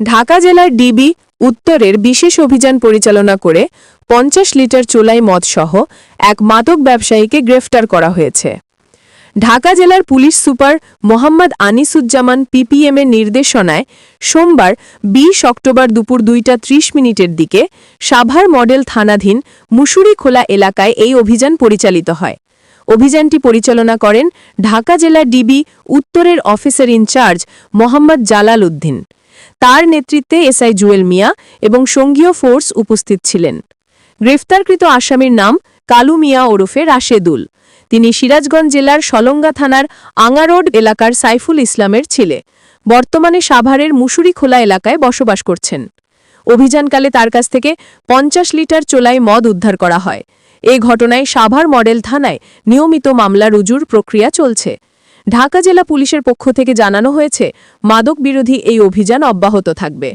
ঢাকা জেলার ডিবি উত্তরের বিশেষ অভিযান পরিচালনা করে পঞ্চাশ লিটার চোলাই মদসহ এক মাদক ব্যবসায়ীকে গ্রেফতার করা হয়েছে। ঢাকা জেলার police super Mohammad Anisuzzaman PPM এর নির্দেশনায় সোমবার বিশ অক্টোবর দুপুর দুইটা ত্রিশ মিনিটের দিকে সাভার মডেল থানাধীন মুসুরিখোলা এলাকায় এই অভিযান পরিচালিত হয়। অভিযানটি পরিচালনা করেন ঢাকা জেলা ডিবি উত্তরের অফিসার ইনচার্জ মোহাম্মদ জালাল উদ্দিন। তার নেতৃত্বে এসআই জুয়েল মিয়া এবং সঙ্গীয় ফোর্স উপস্থিত ছিলেন। গ্রেফতারকৃত আসামির নাম কালু মিয়া ওরফে রাশেদুল। তিনি সিরাজগঞ্জ জেলার সলঙ্গা থানার আঙারোড এলাকার সাইফুল ইসলামের ছেলে। বর্তমানে সাভারের মুসুরিখোলা এলাকায় বসবাস করছেন। অভিযানকালে তার কাছ থেকে পঞ্চাশ লিটার চোলাই মদ উদ্ধার করা হয়। এ ঘটনায় সাভার মডেল থানায় নিয়মিত মামলা রুজুর প্রক্রিয়া চলছে। ঢাকা জেলা পুলিশের পক্ষ থেকে জানানো হয়েছে মাদক বিরোধী এই অভিযান অব্যাহত থাকবে।